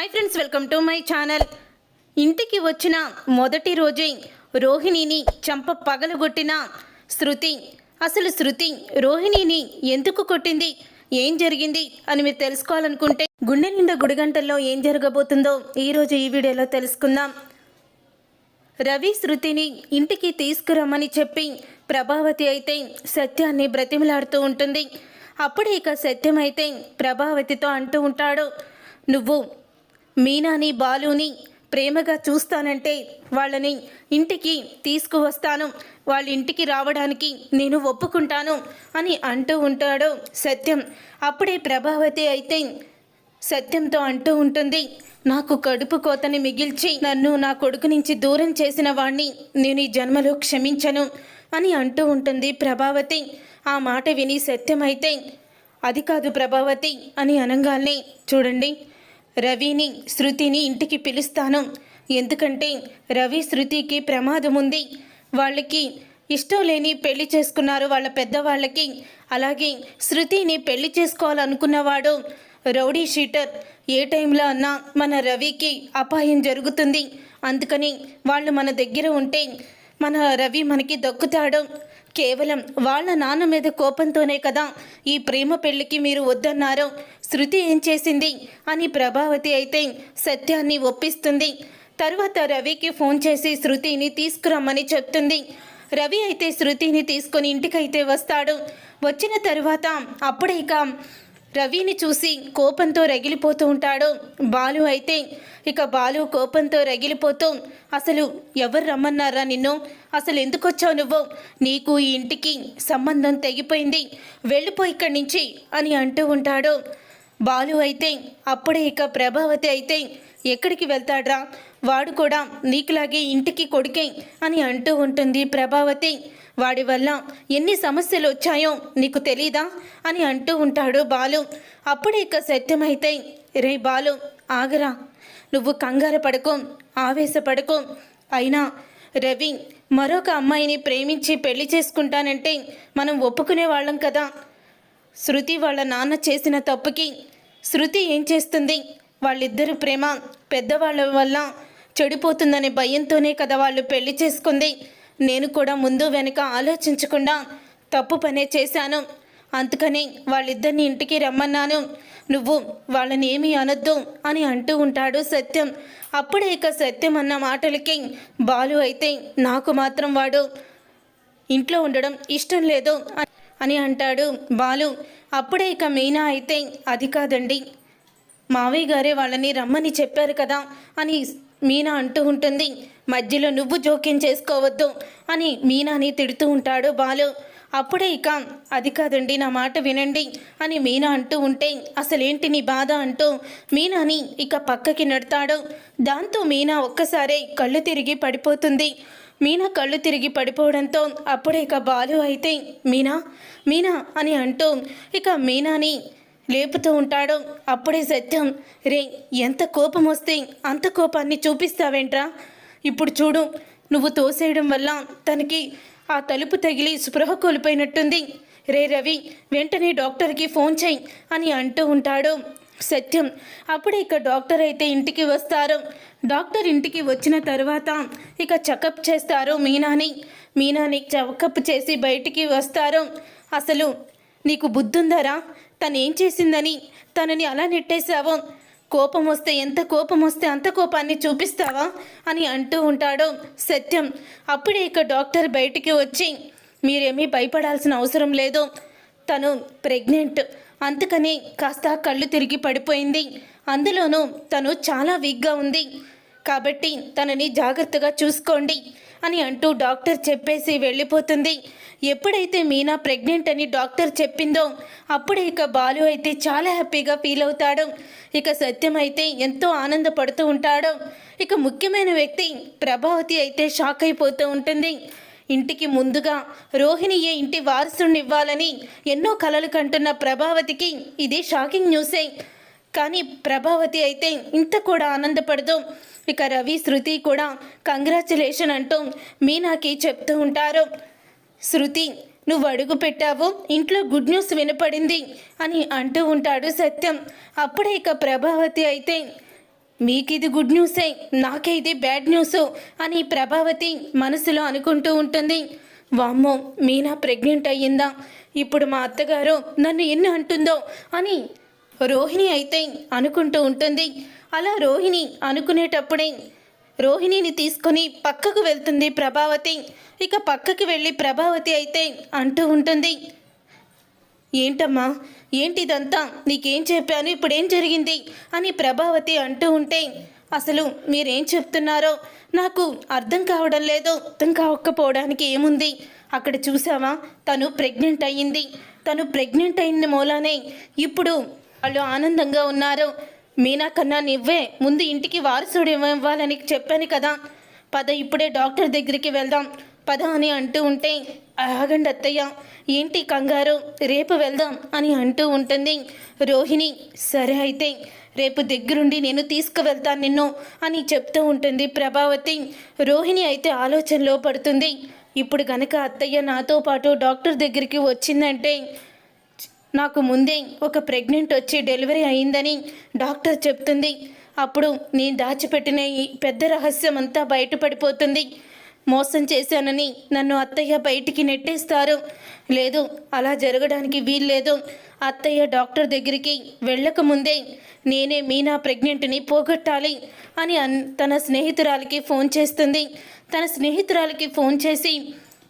Hi friends welcome to my channel ఇంటికి వచ్చిన మొదటి రోజే రోహిణిని చంప పగలగొట్టిన శృతి. అసలు శృతి రోహిణిని ఎందుకు కొట్టింది? ఏం జరిగింది? అని మీరు తెలుసుకోవాలనుకుంటే గుండె నిండా గుడిగంటల్లో ఏం జరగబోతుందో ఈరోజు ఈ వీడియోలో తెలుసుకుందాం. రవి శృతిని ఇంటికి తీసుకురమ్మని చెప్పి ప్రభావతి అయితే సత్యాన్ని బ్రతిమలాడుతూ ఉంటుంది. అప్పుడే ఇక సత్యం అయితే ప్రభావతితో అంటూ ఉంటాడు. నువ్వు మీనాని బాలుని ప్రేమగా చూస్తానంటే వాళ్ళని ఇంటికి తీసుకువస్తాను. వాళ్ళ ఇంటికి రావడానికి నేను ఒప్పుకుంటాను అని అంటూ ఉంటాడు సత్యం. అప్పుడే ప్రభావతి అయితే సత్యంతో అంటూ ఉంటుంది నాకు కడుపు కోతని మిగిల్చి నన్ను నా కొడుకు నుంచి దూరం చేసిన వాణ్ణి నేను ఈ జన్మలో క్షమించను అని అంటూ ఉంటుంది ప్రభావతి. ఆ మాట విని సత్యమైతే అది కాదు ప్రభావతి అని అనగానే చూడండి రవిని శృతిని ఇంటికి పిలుస్తాను. ఎందుకంటే రవి శృతికి ప్రమాదం ఉంది. వాళ్ళకి ఇష్టం లేని పెళ్ళి చేసుకున్నారు వాళ్ళ పెద్దవాళ్ళకి. అలాగే శృతిని పెళ్ళి చేసుకోవాలనుకున్నవాడు రౌడీ షీటర్. ఏ టైంలో అన్నా మన రవికి అపాయం జరుగుతుంది. అందుకని వాళ్ళు మన దగ్గర ఉంటే మన రవి మనకి దక్కుతాడు. కేవలం వాళ్ళ నాన్న మీద కోపంతోనే కదా ఈ ప్రేమ పెళ్ళికి మీరు వద్దన్నారు. శృతి ఏం చేసింది? అని ప్రభావతి అయితే సత్యాన్ని ఒప్పిస్తుంది. తర్వాత రవికి ఫోన్ చేసి శృతిని తీసుకురమ్మని చెప్తుంది. రవి అయితే శృతిని తీసుకొని ఇంటికైతే వస్తాడు. వచ్చిన తర్వాత అప్పుడే ఇక రవిని చూసి కోపంతో రగిలిపోతూ ఉంటాడు. బాలు అయితే ఇక బాలు కోపంతో రగిలిపోతూ అసలు ఎవరు రమ్మన్నారా నిన్ను? అసలు ఎందుకు వచ్చావు నువ్వు? నీకు ఈ ఇంటికి సంబంధం తెగిపోయింది. వెళ్ళిపో ఇక్కడి నుంచి అని అంటూ ఉంటాడు. బాలు అయితే అప్పుడే ఇక ప్రభావతి అయితే ఎక్కడికి వెళ్తాడ్రా? వాడు కూడా నీకులాగే ఇంటికి కొడుకే అని అంటూ ఉంటుంది ప్రభావతి. వాడి వల్ల ఎన్ని సమస్యలు వచ్చాయో నీకు తెలీదా? అని అంటూ ఉంటాడు బాలు. అప్పుడే ఇక సత్యమైతే రే బాలు ఆగరా. నువ్వు కంగారు పడకు ఆవేశపడకు. అయినా రవి మరొక అమ్మాయిని ప్రేమించి పెళ్ళి చేసుకుంటానంటే మనం ఒప్పుకునే వాళ్ళం కదా. శృతి వాళ్ళ నాన్న చేసిన తప్పుకి శృతి ఏం చేస్తుంది? వాళ్ళిద్దరు ప్రేమ పెద్దవాళ్ళ వల్ల చెడిపోతుందనే భయంతోనే కదా వాళ్ళు పెళ్ళి చేసుకుంది. నేను కూడా ముందు వెనక ఆలోచించకుండా తప్పు పనే చేశాను. అందుకని వాళ్ళిద్దరిని ఇంటికి రమ్మన్నాను. నువ్వు వాళ్ళని ఏమీ అనొద్దు అని అంటూ ఉంటాడు సత్యం. అప్పుడే ఇక సత్యం అన్న మాటలకి బాలు అయితే నాకు మాత్రం వాడు ఇంట్లో ఉండడం ఇష్టం లేదు అని అంటాడు బాలు. అప్పుడే ఇక మీనా అయితే అది కాదండి మావయ్య గారే వాళ్ళని రమ్మని చెప్పారు కదా అని మీనా అంటూ ఉంటుంది మధ్యలో నువ్వు జోక్యం చేసుకోవద్దు అని మీనాని తిడుతూ ఉంటాడు బాలు. అప్పుడే ఇక అది కాదండి నా మాట వినండి అని మీనా అంటూ ఉంటే అసలేంటి నీ బాధ అంటూ మీనాని ఇక పక్కకి నెడతాడు. దాంతో మీనా ఒక్కసారే కళ్ళు తిరిగి పడిపోతుంది. మీనా కళ్ళు తిరిగి పడిపోవడంతో అప్పుడే ఇక బాలు అయితే మీనా మీనా అని అంటూ ఇక మీనాని లేపుతూ ఉంటాడు అప్పుడే సత్యం రే ఎంత కోపం వస్తే అంత కోపాన్ని చూపిస్తావేంట్రా? ఇప్పుడు చూడు నువ్వు తోసేయడం వల్ల తనకి ఆ తలుపు తగిలి స్పృహ కోల్పోయినట్టుంది. రే రవి వెంటనే డాక్టర్కి ఫోన్ చేయి అని అంటూ ఉంటాడు సత్యం. అప్పుడే ఇక డాక్టర్ అయితే ఇంటికి వస్తారు. డాక్టర్ ఇంటికి వచ్చిన తర్వాత ఇక చెకప్ చేస్తారు మీనాని. మీనాని చెకప్ చేసి బయటికి వస్తారు. అసలు నీకు బుద్ధుందరా? తను ఏం చేసిందని? తనని అలా నెట్టేశావో? కోపం వస్తే ఎంత కోపం వస్తే అంత కోపాన్ని చూపిస్తావా? అని అంటూ ఉంటాడు. సత్యం అప్పుడే ఇక డాక్టర్ బయటికి వచ్చి మీరేమీ భయపడాల్సిన అవసరం లేదు. తను ప్రెగ్నెంట్. అందుకని కాస్త కళ్ళు తిరిగి పడిపోయింది. అందులోనూ తను చాలా వీక్గా ఉంది. కాబట్టి తనని జాగ్రత్తగా చూసుకోండి అని అంటూ డాక్టర్ చెప్పేసి వెళ్ళిపోతుంది. ఎప్పుడైతే మీనా ప్రెగ్నెంట్ అని డాక్టర్ చెప్పిందో అప్పుడే ఇక బాలు అయితే చాలా హ్యాపీగా ఫీల్ అవుతాడు. ఇక సత్యం అయితే ఎంతో ఆనందపడుతూ ఉంటాడు. ఇక ముఖ్యమైన వ్యక్తి ప్రభావతి అయితే షాక్ అయిపోతూ ఉంటుంది. ఇంటికి ముందుగా రోహిణియే ఇంటి వారసుని ఇవ్వాలని ఎన్నో కలలు కంటున్న ప్రభావతికి ఇది షాకింగ్ న్యూసే. కానీ ప్రభావతి అయితే ఇంత కూడా ఆనందపడదు. ఇక రవి శృతి కూడా కంగ్రాచులేషన్ అంటూ మీనాకి చెప్తూ ఉంటారు. శృతి నువ్వు అడుగు పెట్టావు. ఇంట్లో గుడ్ న్యూస్ వినపడింది అని అంటూ ఉంటాడు సత్యం. అప్పుడే ఇక ప్రభావతి అయితే మీకిది గుడ్ న్యూసే నాకే ఇది బ్యాడ్ న్యూస్ అని ప్రభావతి మనసులో అనుకుంటూ ఉంటుంది. వామ్మో మీనా ప్రెగ్నెంట్ అయ్యిందా? ఇప్పుడు మా అత్తగారు నన్ను ఎన్ని అంటుందో అని రోహిణి అయితే అనుకుంటూ ఉంటుంది. అలా రోహిణి అనుకునేటప్పుడే రోహిణిని తీసుకొని పక్కకు వెళ్తుంది ప్రభావతి. ఇక పక్కకి వెళ్ళి ప్రభావతి అయితే అంటూ ఉంటుంది. ఏంటమ్మా? ఏంటిదంతా? నీకేం చెప్పాను? ఇప్పుడేం జరిగింది? అని ప్రభావతి అంటూ ఉంటే అసలు మీరేం చెప్తున్నారో? నాకు అర్థం కావడం లేదు. అర్థం కావకపోవడానికి ఏముంది? అక్కడ చూసావా? తను ప్రెగ్నెంట్ అయ్యింది. తను ప్రెగ్నెంట్ అయిన మూలానే. ఇప్పుడు వాళ్ళు ఆనందంగా ఉన్నారు. మీనా కన్నా నువ్వే ముందు ఇంటికి వారసుడు ఇవ్వాలని చెప్పాను కదా. పద ఇప్పుడే డాక్టర్ దగ్గరికి వెళ్దాం. పద అని అంటూ ఉంటే ఆగండి అత్తయ్య ఏంటి కంగారు? రేపు వెళ్దాం అని అంటూ ఉంటుంది. రోహిణి సరే అయితే రేపు దగ్గరుండి నేను తీసుకువెళ్తాను నిన్ను అని చెప్తూ ఉంటుంది ప్రభావతి. రోహిణి అయితే ఆలోచనలో పడుతుంది. ఇప్పుడు గనక అత్తయ్య నాతో పాటు డాక్టర్ దగ్గరికి వచ్చిందంటే నాకు ముందే ఒక ప్రెగ్నెంట్ వచ్చి డెలివరీ అయిందని డాక్టర్ చెప్తుంది. అప్పుడు నేను దాచిపెట్టిన ఈ పెద్ద రహస్యం అంతా బయటపడిపోతుంది. మోసం చేశానని నన్ను అత్తయ్య బయటికి నెట్టేస్తారు. లేదు అలా జరగడానికి వీల్లేదు. అత్తయ్య డాక్టర్ దగ్గరికి వెళ్ళక ముందే నేనే మీనా ప్రెగ్నెంట్ని పోగొట్టాలి అని అన్ తన స్నేహితురాలకి ఫోన్ చేస్తుంది. తన స్నేహితురాలకి ఫోన్ చేసి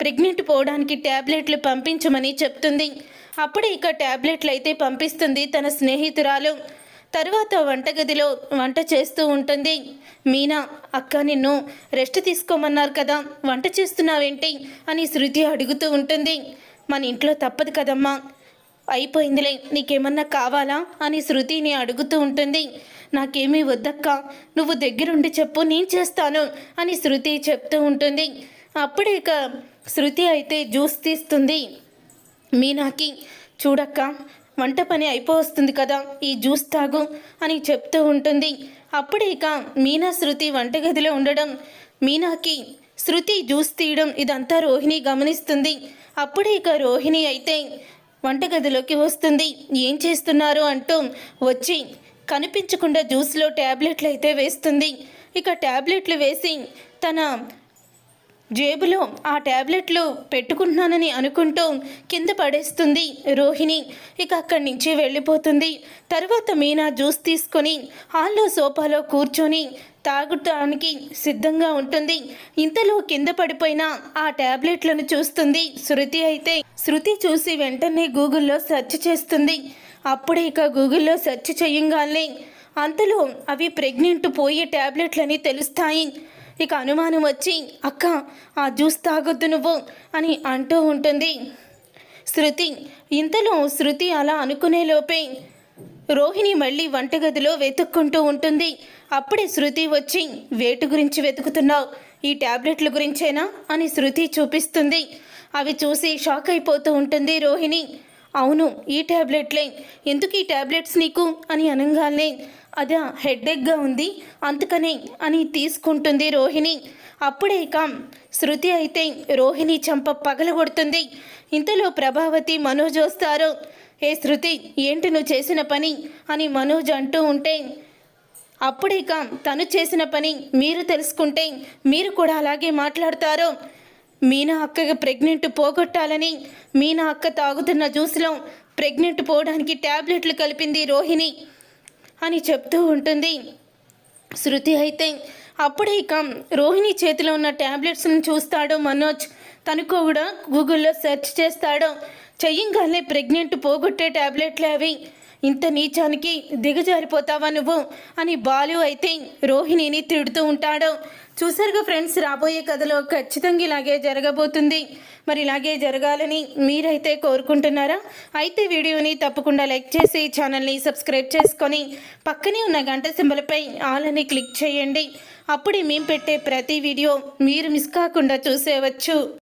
ప్రెగ్నెంట్ పోవడానికి ట్యాబ్లెట్లు పంపించమని చెప్తుంది. అప్పుడే ఇక ట్యాబ్లెట్లు అయితే పంపిస్తుంది తన స్నేహితురాలు. తరువాత వంటగదిలో వంట చేస్తూ ఉంటుంది. మీనా అక్క నిన్ను రెస్ట్ తీసుకోమన్నారు కదా వంట చేస్తున్నావేంటి? అని శృతి అడుగుతూ ఉంటుంది. మన ఇంట్లో తప్పదు కదమ్మా. అయిపోయిందిలే నీకేమన్నా కావాలా? అని శృతిని అడుగుతూ ఉంటుంది. నాకేమీ వద్దక్క నువ్వు దగ్గరుండి చెప్పు నేను చేస్తాను అని శృతి చెప్తూ ఉంటుంది. అప్పుడే ఇక శృతి అయితే జ్యూస్ తీస్తుంది. మీనాకి చూడక్క వంట పని అయిపోవస్తుంది కదా ఈ జ్యూస్ తాగు అని చెప్తూ ఉంటుంది. అప్పుడే ఇక మీనా శృతి వంటగదిలో ఉండడం. మీనాకి శృతి జ్యూస్ తీయడం ఇదంతా రోహిణి గమనిస్తుంది. అప్పుడే ఇక రోహిణి అయితే వంటగదిలోకి వస్తుంది. ఏం చేస్తున్నారు? అంటూ వచ్చి కనిపించకుండా జ్యూస్లో ట్యాబ్లెట్లు అయితే వేస్తుంది. ఇక ట్యాబ్లెట్లు వేసి తన జేబులో ఆ ట్యాబ్లెట్లు పెట్టుకుంటున్నానని అనుకుంటూ కింద పడేస్తుంది రోహిణి. ఇక అక్కడి నుంచి వెళ్ళిపోతుంది. తర్వాత మీనా జ్యూస్ తీసుకొని హాల్లో సోఫాలో కూర్చొని తాగటానికి సిద్ధంగా ఉంటుంది. ఇంతలో కింద పడిపోయిన ఆ ట్యాబ్లెట్లను చూస్తుంది శృతి అయితే. శృతి చూసి వెంటనే గూగుల్లో సెర్చ్ చేస్తుంది. అప్పుడే ఇక గూగుల్లో సెర్చ్ చేయంగానే అంతలో అవి ప్రెగ్నెంట్ పోయే ట్యాబ్లెట్లని తెలుస్తాయి. ఇక అనుమానం వచ్చి అక్క ఆ జ్యూస్ తాగొద్దు నువ్వు అని అంటూ ఉంటుంది. శృతి ఇంతలో శృతి అలా అనుకునే లోపే రోహిణి మళ్ళీ వంటగదిలో వెతుక్కుంటూ ఉంటుంది. అప్పుడే శృతి వచ్చి వేటు గురించి వెతుకుతున్నావు? ఈ ట్యాబ్లెట్ల గురించేనా? అని శృతి చూపిస్తుంది. అవి చూసి షాక్ అయిపోతూ ఉంటుంది రోహిణి. అవును ఈ ట్యాబ్లెట్లే ఎందుకు ఈ ట్యాబ్లెట్స్ నీకు? అని అనగానే అది హెడ్ఏక్గా ఉంది అందుకనే అని తీసుకుంటుంది రోహిణి. అప్పుడే ఇక శృతి అయితే రోహిణి చంప పగలగొడుతుంది. ఇంతలో ప్రభావతి మనోజ్ వస్తారు. ఏ శృతి ఏంటి నువ్వు చేసిన పని? అని మనోజ్ అంటూ ఉంటే అప్పుడే ఇక తను చేసిన పని మీరు తెలుసుకుంటే మీరు కూడా అలాగే మాట్లాడతారు. మీనా అక్కకి ప్రెగ్నెంట్ పోగొట్టాలని మీనా అక్క తాగుతున్న జ్యూస్లో ప్రెగ్నెంట్ పోవడానికి ట్యాబ్లెట్లు కలిపింది రోహిణి అని చెప్తూ ఉంటుంది. శృతి అయితే అప్పుడే ఇక రోహిణి చేతిలో ఉన్న ట్యాబ్లెట్స్ని చూస్తాడు మనోజ్. తను కూడా గూగుల్లో సెర్చ్ చేస్తాడు. చెయ్యంగానే ప్రెగ్నెంట్ పోగొట్టే ట్యాబ్లెట్లు అవి. ఇంత నీచానికి దిగజారిపోతావా నువ్వు? అని బాలు అయితే రోహిణిని తిడుతూ ఉంటాడు. చూసారుగా ఫ్రెండ్స్ రాబోయే కథలో ఖచ్చితంగా ఇలాగే జరగబోతుంది. మరి ఇలాగే జరగాలని మీరైతే కోరుకుంటున్నారా? అయితే వీడియోని తప్పకుండా లైక్ చేసి ఛానల్ని సబ్స్క్రైబ్ చేసుకొని పక్కనే ఉన్న గంట సింబలపై ఆల్ అని క్లిక్ చేయండి. అప్పుడే మేము పెట్టే ప్రతి వీడియో మీరు మిస్ కాకుండా చూసేవచ్చు.